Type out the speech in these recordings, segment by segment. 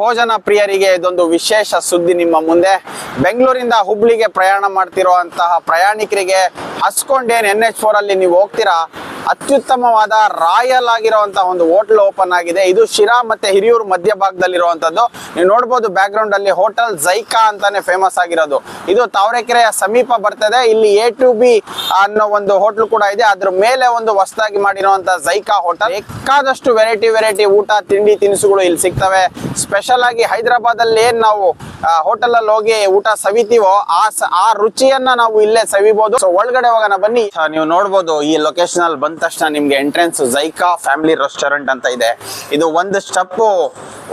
ಭೋಜನ ಪ್ರಿಯರಿಗೆ ಇದೊಂದು ವಿಶೇಷ ಸುದ್ದಿ ನಿಮ್ಮ ಮುಂದೆ. ಬೆಂಗಳೂರಿಂದ ಹುಬ್ಳಿಗೆ ಪ್ರಯಾಣ ಮಾಡ್ತಿರುವಂತಹ ಪ್ರಯಾಣಿಕರಿಗೆ ಹಸ್ಕೊಂಡೇನ್ ಎನ್ ಎಚ್ ಫೋರ್ ಅಲ್ಲಿ ನೀವು ಹೋಗ್ತೀರಾ? ಅತ್ಯುತ್ತಮವಾದ ರಾಯಲ್ ಆಗಿರುವಂತಹ ಒಂದು ಹೋಟೆಲ್ ಓಪನ್ ಆಗಿದೆ. ಇದು ಶಿರಾ ಮತ್ತೆ ಹಿರಿಯೂರು ಮಧ್ಯಭಾಗದಲ್ಲಿರುವಂತದ್ದು. ನೀವು ನೋಡ್ಬೋದು ಬ್ಯಾಕ್ ಅಲ್ಲಿ ಹೋಟೆಲ್ ಜೈಕಾ ಅಂತಾನೆ ಫೇಮಸ್ ಆಗಿರೋದು. ಇದು ತಾವರೆಕೆರೆಯ ಸಮೀಪ ಬರ್ತದೆ. ಇಲ್ಲಿ ಎ ಟು ಬಿ ಅನ್ನೋ ಒಂದು ಹೋಟೆಲ್ ಕೂಡ ಇದೆ. ಅದ್ರ ಮೇಲೆ ಒಂದು ಹೊಸದಾಗಿ ಮಾಡಿರುವಂತಹ ಜೈಕಾ ಹೋಟೆಲ್. ಬೇಕಾದಷ್ಟು ವೆರೈಟಿ ವೆರೈಟಿ ಊಟ, ತಿಂಡಿ, ತಿನಿಸುಗಳು ಇಲ್ಲಿ ಸಿಗ್ತವೆ. ಸ್ಪೆಷಲ್ ಆಗಿ ಹೈದರಾಬಾದ್ ಅಲ್ಲಿ ಏನ್ ನಾವು ಹೋಟೆಲ್ ಅಲ್ಲಿ ಹೋಗಿ ಊಟ ಸವಿತೀವೋ, ಆ ಆ ರುಚಿಯನ್ನ ನಾವು ಇಲ್ಲೇ ಸವಿಬಹುದು ಸೊ ಒಳಗಡೆ ಹೋಗೋಣ, ಬನ್ನಿ. ನೀವು ನೋಡ್ಬೋದು, ಈ ಲೊಕೇಶನ್ ಅಲ್ಲಿ ಬಂದ ತಕ್ಷಣ ನಿಮ್ಗೆ ಎಂಟ್ರೆನ್ಸ್ ಜೈಕಾ ಫ್ಯಾಮಿಲಿ ರೆಸ್ಟೋರೆಂಟ್ ಅಂತ ಇದೆ. ಇದು ಒಂದು ಸ್ಟೆಪ್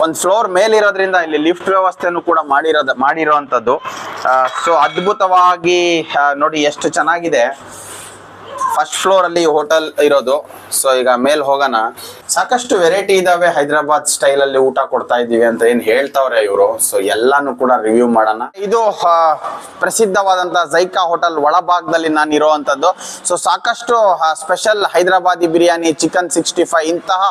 ಒಂದು ಫ್ಲೋರ್ ಮೇಲಿರೋದ್ರಿಂದ ಇಲ್ಲಿ ಲಿಫ್ಟ್ ವ್ಯವಸ್ಥೆನೂ ಕೂಡ ಮಾಡಿರೋದು, ಮಾಡಿರೋಂಥದ್ದು. ಸೊ ಅದ್ಭುತವಾಗಿ ನೋಡಿ, ಎಷ್ಟು ಚೆನ್ನಾಗಿದೆ. ಫಸ್ಟ್ ಫ್ಲೋರ್ ಅಲ್ಲಿ ಹೋಟೆಲ್ ಇರೋದು. ಸೊ ಈಗ ಮೇಲ್ ಹೋಗೋಣ. ಸಾಕಷ್ಟು ವೆರೈಟಿ ಇದಾವೆ. ಹೈದರಾಬಾದ್ ಸ್ಟೈಲ್ ಅಲ್ಲಿ ಊಟ ಕೊಡ್ತಾ ಇದೀವಿ ಅಂತ ಏನ್ ಹೇಳ್ತಾವ್ರೆ ಇವರು. ಸೊ ಎಲ್ಲಾನು ಕೂಡ ರಿವ್ಯೂ ಮಾಡೋಣ. ಇದು ಪ್ರಸಿದ್ಧವಾದಂತ ಜೈಕಾ ಹೋಟೆಲ್ ಒಳಭಾಗದಲ್ಲಿ ನಾನು ಇರೋವಂಥದ್ದು. ಸೊ ಸಾಕಷ್ಟು special Hyderabadi biryani chicken sixty five ಇಂತಹ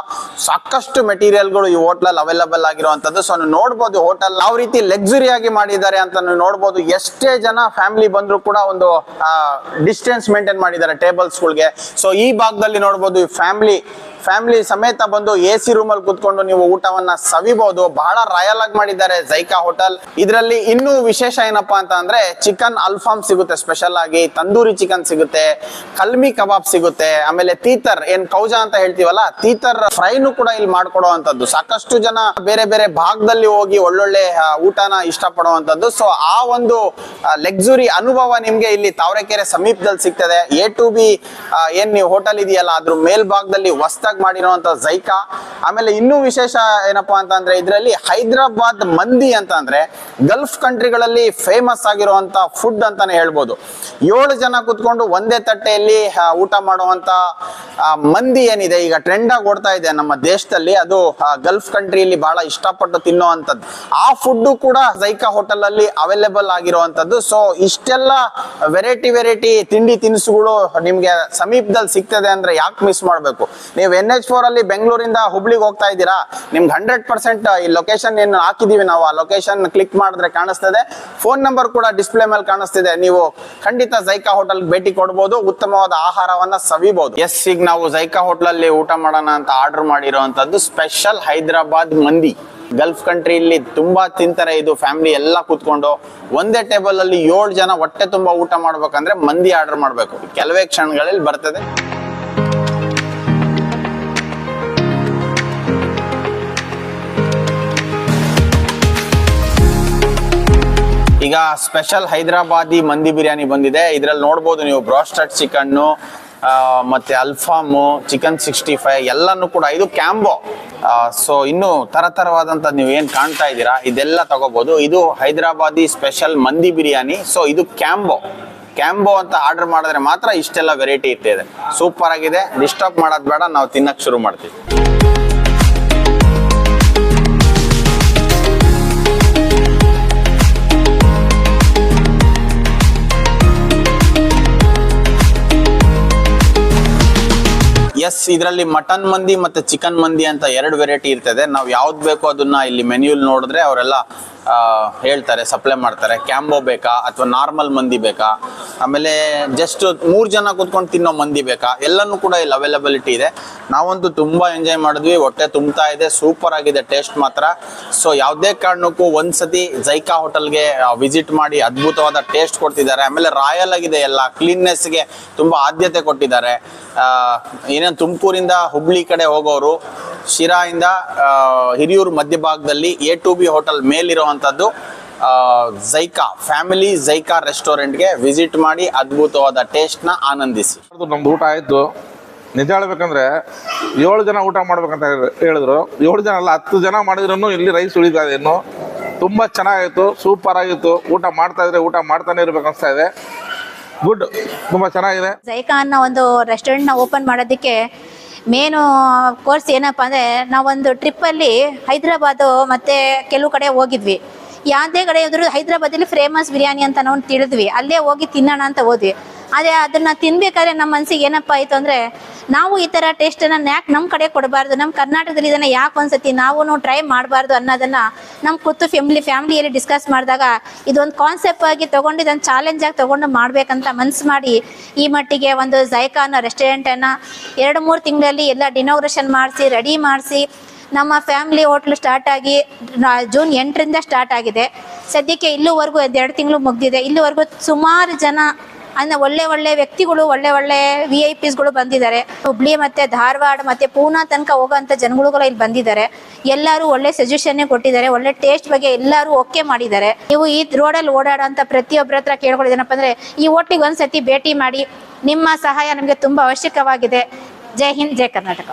ಸಾಕಷ್ಟು ಮೆಟೀರಿಯಲ್ಗಳು ಈ ಹೋಟ್ಲಲ್ಲಿ ಅವೈಲಬಲ್ ಆಗಿರುವಂತದ್ದು ಸೊ ನೋಡ್ಬೋದು ಹೋಟೆಲ್ ಯಾವ ರೀತಿ ಲಕ್ಸುರಿ ಆಗಿ ಮಾಡಿದ್ದಾರೆ ಅಂತ ನೋಡ್ಬೋದು. ಎಷ್ಟೇ ಜನ ಫ್ಯಾಮಿಲಿ ಬಂದ್ರು ಕೂಡ ಒಂದು ಡಿಸ್ಟೆನ್ಸ್ ಮೇಂಟೈನ್ ಮಾಡಿದ್ದಾರೆ. ಟೇಬಲ್ಸ್ಗಳಿಗೆ ಸೊ ಈ ಭಾಗದಲ್ಲಿ ನೋಡ್ಬೋದು ಫ್ಯಾಮಿಲಿ ಫ್ಯಾಮಿಲಿ ಸಮೇತ ಬಂದು ಎ ಸಿ ರೂಮ್ ಕುತ್ಕೊಂಡು ನೀವು ಊಟವನ್ನ ಸವಿಬಹುದು ಬಹಳ ರಾಯಲ್ ಆಗಿ ಮಾಡಿದ್ದಾರೆ ಜೈಕಾ ಹೋಟೆಲ್ ಇದರಲ್ಲಿ ಇನ್ನೂ ವಿಶೇಷ ಏನಪ್ಪಾ ಅಂತ ಅಂದ್ರೆ ಚಿಕನ್ ಅಲ್ಫಾಮ್ ಸಿಗುತ್ತೆ ಸ್ಪೆಷಲ್ ಆಗಿ, ತಂದೂರಿ ಚಿಕನ್ ಸಿಗುತ್ತೆ, ಕಲ್ಮಿ ಕಬಾಬ್ ಸಿಗುತ್ತೆ, ಆಮೇಲೆ ತೀತರ್, ಏನ್ ಕೌಜ ಅಂತ ಹೇಳ್ತೀವಲ್ಲ, ತೀತರ್ ಫ್ರೈನು ಕೂಡ ಇಲ್ಲಿ ಮಾಡ್ಕೊಡುವಂತದ್ದು ಸಾಕಷ್ಟು ಜನ ಬೇರೆ ಬೇರೆ ಭಾಗದಲ್ಲಿ ಹೋಗಿ ಒಳ್ಳೊಳ್ಳೆ ಊಟನ ಇಷ್ಟಪಡುವಂತದ್ದು ಸೊ ಆ ಒಂದು ಲೆಕ್ಸುರಿ ಅನುಭವ ನಿಮ್ಗೆ ಇಲ್ಲಿ ತಾವರೆಕೆರೆ ಸಮೀಪದಲ್ಲಿ ಸಿಗ್ತದೆ. ಎ ಟು ಬಿ ಏನ್ ನೀವು ಹೋಟೆಲ್ ಇದೆಯಲ್ಲ, ಅದ್ರ ಮೇಲ್ಭಾಗದಲ್ಲಿ ಹೊಸ್ದಾಗಿ ಮಾಡಿರುವಂತ ಜೈಕಾ ಆಮೇಲೆ ಇನ್ನೂ ವಿಶೇಷ ಏನಪ್ಪಾ ಅಂತ ಅಂದ್ರೆ ಇದರಲ್ಲಿ ಹೈದರಾಬಾದ್ ಮಂದಿ ಅಂತ ಅಂದ್ರೆ ಗಲ್ಫ್ ಕಂಟ್ರಿಗಳಲ್ಲಿ ಫೇಮಸ್ ಆಗಿರುವಂತ ಫುಡ್ ಅಂತಾನೆ ಹೇಳ್ಬೋದು. ಏಳು ಜನ ಕುತ್ಕೊಂಡು ಒಂದೇ ತಟ್ಟೆಯಲ್ಲಿ ಊಟ ಮಾಡುವಂತ ಮಂದಿ ಏನಿದೆ, ಈಗ ಟ್ರೆಂಡ್ ಆಗಿ ಓಡ್ತಾ ಇದೆ ನಮ್ಮ ದೇಶದಲ್ಲಿ. ಅದು ಗಲ್ಫ್ ಕಂಟ್ರಿಯಲ್ಲಿ ಬಹಳ ಇಷ್ಟಪಟ್ಟು ತಿನ್ನುವಂಥದ್ದು. ಆ ಫುಡ್ ಕೂಡ ಜೈಕಾ ಹೋಟೆಲ್ ಅಲ್ಲಿ ಅವೈಲೇಬಲ್ ಆಗಿರುವಂತದ್ದು ಸೊ ಇಷ್ಟೆಲ್ಲ ವೆರೈಟಿ ವೆರೈಟಿ ತಿಂಡಿ ತಿನಿಸುಗಳು ನಿಮ್ಗೆ ಸಮೀಪದಲ್ಲಿ ಸಿಗ್ತದೆ ಅಂದ್ರೆ ಯಾಕೆ ಮಿಸ್ ಮಾಡಬೇಕು? ನೀವು ಎನ್ ಎಚ್ ಫೋರ್ ಅಲ್ಲಿ ಬೆಂಗಳೂರಿಂದ ಹುಬ್ಳಿಗೆ ಹೋಗ್ತಾ ಇದ್ದೀರಾ, ನಿಮ್ಗೆ ಹಂಡ್ರೆಡ್ ಪರ್ಸೆಂಟ್ ಈ ಲೊಕೇಶನ್ ಏನು ಹಾಕಿದೀವಿ ನಾವು, ಆ ಲೊಕೇಶನ್ ಕ್ಲಿಕ್ ಮಾಡಿದ್ರೆ ಕಾಣಿಸ್ತದೆ. ಫೋನ್ ನಂಬರ್ ಕೂಡ ಡಿಸ್ಪ್ಲೇ ಮೇಲೆ ಕಾಣಿಸ್ತಿದೆ, ನೀವು ಖಂಡಿತ ಜೈಕಾ ಹೋಟೆಲ್ ಭೇಟಿ ಕೊಡ್ಬೋದು, ಉತ್ತಮವಾದ ಆಹಾರವನ್ನ ಸವಿಬಹುದು ಎಸ್ ಈಗ ನಾವು ಜೈಕಾ ಹೋಟೆಲ್ ಅಲ್ಲಿ ಊಟ ಮಾಡೋಣ ಅಂತ ಆರ್ಡರ್ ಮಾಡಿರುವಂತದ್ದು ಸ್ಪೆಷಲ್ ಹೈದರಾಬಾದ್ ಮಂದಿ. ಗಲ್ಫ್ ಕಂಟ್ರಿಯಲ್ಲಿ ತುಂಬಾ ತಿಂತಾರೆ ಇದು ಫ್ಯಾಮಿಲಿ ಎಲ್ಲ ಕೂತ್ಕೊಂಡು. ಒಂದೇ ಟೇಬಲ್ ಅಲ್ಲಿ ಏಳು ಜನ ಹೊಟ್ಟೆ ತುಂಬಾ ಊಟ ಮಾಡ್ಬೇಕಂದ್ರೆ ಮಂದಿ ಆರ್ಡರ್ ಮಾಡ್ಬೇಕು. ಕೆಲವೇ ಕ್ಷಣಗಳಲ್ಲಿ ಬರ್ತದೆ. ಈಗ ಸ್ಪೆಷಲ್ ಹೈದರಾಬಾದಿ ಮಂದಿ ಬಿರಿಯಾನಿ ಬಂದಿದೆ. ಇದ್ರಲ್ಲಿ ನೋಡ್ಬೋದು ನೀವು ಬ್ರಾಸ್ಟೆಡ್ ಚಿಕನ್ನು ಮತ್ತೆ ಅಲ್ಫಾಮು, ಚಿಕನ್ ಸಿಕ್ಸ್ಟಿ ಫೈವ್, ಎಲ್ಲಾನು ಕೂಡ. ಇದು ಕ್ಯಾಂಬೋ. ಸೊ ಇನ್ನು ತರತರವಾದಂತ ನೀವು ಏನ್ ಕಾಣ್ತಾ ಇದ್ದೀರಾ, ಇದೆಲ್ಲ ತಗೋಬಹುದು ಇದು ಹೈದರಾಬಾದಿ ಸ್ಪೆಷಲ್ ಮಂದಿ ಬಿರಿಯಾನಿ. ಸೊ ಇದು ಕ್ಯಾಂಬೋ. ಕ್ಯಾಂಬೋ ಅಂತ ಆರ್ಡರ್ ಮಾಡಿದ್ರೆ ಮಾತ್ರ ಇಷ್ಟೆಲ್ಲ ವೆರೈಟಿ ಇರ್ತದೆ. ಸೂಪರ್ ಆಗಿದೆ. ಡಿಸ್ಟರ್ಬ್ ಮಾಡೋದು ಬೇಡ, ನಾವು ತಿನ್ನಕ್ ಶುರು ಮಾಡ್ತೀವಿ. ಎಸ್ ಇದರಲ್ಲಿ ಮಟನ್ ಮಂದಿ ಮತ್ತೆ ಚಿಕನ್ ಮಂದಿ ಅಂತ ಎರಡು ವೆರೈಟಿ ಇರ್ತದೆ. ನಾವು ಯಾವ್ದು ಬೇಕೋ ಅದನ್ನ ಇಲ್ಲಿ ಮೆನ್ಯೂಲ್ ನೋಡಿದ್ರೆ ಅವರೆಲ್ಲ ಹೇಳ್ತಾರೆ ಸಪ್ಲೈ ಮಾಡ್ತಾರೆ. ಕ್ಯಾಂಬೋ ಬೇಕಾ ಅಥವಾ ನಾರ್ಮಲ್ ಮಂದಿ ಬೇಕಾ? ಆಮೇಲೆ ಜಸ್ಟ್ ಮೂರು ಜನ ಕೂತ್ಕೊಂಡು ತಿನ್ನೋ ಮಂದಿ ಬೇಕಾ? ಎಲ್ಲನೂ ಕೂಡ ಇಲ್ಲಿ ಅವೈಲಬಿಲಿಟಿ ಇದೆ. ನಾವಂತೂ ತುಂಬ ಎಂಜಾಯ್ ಮಾಡಿದ್ವಿ, ಹೊಟ್ಟೆ ತುಂಬ್ತಾ ಇದೆ ಸೂಪರ್ ಆಗಿದೆ ಟೇಸ್ಟ್ ಮಾತ್ರ. ಸೊ ಯಾವುದೇ ಕಾರಣಕ್ಕೂ ಒಂದ್ಸತಿ ಜೈಕಾ ಹೋಟೆಲ್ಗೆ ವಿಸಿಟ್ ಮಾಡಿ ಅದ್ಭುತವಾದ ಟೇಸ್ಟ್ ಕೊಡ್ತಿದ್ದಾರೆ. ಆಮೇಲೆ ರಾಯಲ್ ಆಗಿದೆ ಎಲ್ಲ ಕ್ಲೀನ್ನೆಸ್ಗೆ ತುಂಬ ಆದ್ಯತೆ ಕೊಟ್ಟಿದ್ದಾರೆ. ಏನೇನು ತುಮಕೂರಿಂದ ಹುಬ್ಳಿ ಕಡೆ ಹೋಗೋರು, ಶಿರಾಯಿಂದ ಹಿರಿಯೂರು ಮಧ್ಯಭಾಗದಲ್ಲಿ ಎ ಟು ಬಿ ಹೋಟೆಲ್ ಮೇಲಿರುವಂಥದ್ದು ಆ, ಜೈಕಾ ಫ್ಯಾಮಿಲಿ ಜೈಕಾ ರೆಸ್ಟೋರೆಂಟ್ಗೆ ವಿಸಿಟ್ ಮಾಡಿ ಅದ್ಭುತವಾದ ಟೇಸ್ಟ್ನ ಆನಂದಿಸಿ. ಅದು ನಮ್ದು ಊಟ ಆಯಿತು. ನಿಜ ಹೇಳ್ಬೇಕಂದ್ರೆ ಏಳು ಜನ ಊಟ ಮಾಡ್ಬೇಕಂತ ಹೇಳಿ- ಹೇಳಿದ್ರು. ಏಳು ಜನ ಅಲ್ಲ ಹತ್ತು ಜನ ಮಾಡಿದ್ರು ಇಲ್ಲಿ ರೈಸ್ ಉಳಿತಾ ಇದೆ ಇನ್ನು. ತುಂಬ ಚೆನ್ನಾಗಿತ್ತು ಸೂಪರ್ ಆಗಿತ್ತು. ಊಟ ಮಾಡ್ತಾ ಇದ್ರೆ ಊಟ ಮಾಡ್ತಾನೆ ಇರ್ಬೇಕು ಅನಿಸ್ತಾ ಇದೆ. ಗುಡ್ ತುಂಬ ಚೆನ್ನಾಗಿದೆ. ಜೈಕಾ ಅನ್ನೋ ಒಂದು ರೆಸ್ಟೋರೆಂಟ್ನ ಓಪನ್ ಮಾಡೋದಕ್ಕೆ ಮೇನು ಕೋರ್ಸ್ ಏನಪ್ಪ ಅಂದರೆ ನಾವೊಂದು ಟ್ರಿಪ್ಪಲ್ಲಿ ಹೈದ್ರಾಬಾದು ಮತ್ತು ಕೆಲವು ಕಡೆ ಹೋಗಿದ್ವಿ. ಯಾವುದೇ ಕಡೆ ಹೋದ್ರು ಹೈದ್ರಾಬಾದಲ್ಲಿ ಫೇಮಸ್ ಬಿರಿಯಾನಿ ಅಂತ ನಾವು ತಿಳಿದ್ವಿ. ಅಲ್ಲೇ ಹೋಗಿ ತಿನ್ನೋಣ ಅಂತ ಹೋದ್ವಿ. ಅದೇ ಅದನ್ನ ತಿನ್ಬೇಕಾದ್ರೆ ನಮ್ಮ ಮನಸ್ಸಿಗೆ ಏನಪ್ಪ ಆಯ್ತು ಅಂದ್ರೆ ನಾವು ಈ ತರ ಟೇಸ್ಟ್ ಅನ್ನ ಯಾಕೆ ನಮ್ಮ ಕಡೆ ಕೊಡಬಾರ್ದು? ನಮ್ಮ ಕರ್ನಾಟಕದಲ್ಲಿ ಇದನ್ನ ಯಾಕೆ ಒಂದ್ಸತಿ ನಾವು ಟ್ರೈ ಮಾಡಬಾರ್ದು ಅನ್ನೋದನ್ನ ನಮ್ಮ ಕೂತು ಫ್ಯಾಮಿಲಿ ಫ್ಯಾಮಿಲಿಯಲ್ಲಿ ಡಿಸ್ಕಸ್ ಮಾಡಿದಾಗ ಇದೊಂದು ಕಾನ್ಸೆಪ್ಟ್ ಆಗಿ ತಗೊಂಡು ಇದೊಂದು ಚಾಲೆಂಜ್ ಆಗಿ ತಗೊಂಡು ಮಾಡ್ಬೇಕಂತ ಮನ್ಸು ಮಾಡಿ ಈ ಮಟ್ಟಿಗೆ ಒಂದು ಜೈಕಾ ಅನ್ನೋ ರೆಸ್ಟೋರೆಂಟ್ ಅನ್ನ ಎರಡು, ಮೂರು ತಿಂಗಳಲ್ಲಿ ಎಲ್ಲ ಡಿನೋಗ್ರೇಷನ್ ಮಾಡಿಸಿ ರೆಡಿ ಮಾಡಿಸಿ ನಮ್ಮ ಫ್ಯಾಮಿಲಿ ಹೋಟ್ಲು ಸ್ಟಾರ್ಟ್ ಆಗಿ ಜೂನ್ ಎಂಟರಿಂದ ಸ್ಟಾರ್ಟ್ ಆಗಿದೆ. ಸದ್ಯಕ್ಕೆ ಇಲ್ಲಿವರೆಗೂ ಎರಡು ತಿಂಗಳು ಮುಗ್ದಿದೆ. ಇಲ್ಲಿವರೆಗೂ ಸುಮಾರು ಜನ ಅಂದ್ರೆ ಒಳ್ಳೆ ಒಳ್ಳೆ ವ್ಯಕ್ತಿಗಳು, ಒಳ್ಳೆ ಒಳ್ಳೆ ವಿ ಐ ಪಿಸ್ಗಳು ಬಂದಿದ್ದಾರೆ. ಹುಬ್ಳಿ ಮತ್ತೆ ಧಾರವಾಡ ಮತ್ತೆ ಪೂನಾ ತನಕ ಹೋಗೋಂಥ ಜನಗಳು ಇಲ್ಲಿ ಬಂದಿದ್ದಾರೆ. ಎಲ್ಲರೂ ಒಳ್ಳೆ ಸಜೆಷನ್ ಕೊಟ್ಟಿದ್ದಾರೆ. ಒಳ್ಳೆ ಟೇಸ್ಟ್ ಬಗ್ಗೆ ಎಲ್ಲರೂ ಓಕೆ ಮಾಡಿದ್ದಾರೆ. ನೀವು ಈ ರೋಡಲ್ಲಿ ಓಡಾಡೋಂಥ ಪ್ರತಿಯೊಬ್ಬರ ಹತ್ರ ಕೇಳ್ಕೊಳ್ಳೋದೇನಪ್ಪ ಅಂದ್ರೆ, ಈ ಒಟ್ಟಿಗೆ ಒಂದ್ಸತಿ ಭೇಟಿ ಮಾಡಿ, ನಿಮ್ಮ ಸಹಾಯ ನಮಗೆ ತುಂಬಾ ಅವಶ್ಯಕವಾಗಿದೆ. ಜೈ ಹಿಂದ್, ಜೈ ಕರ್ನಾಟಕ.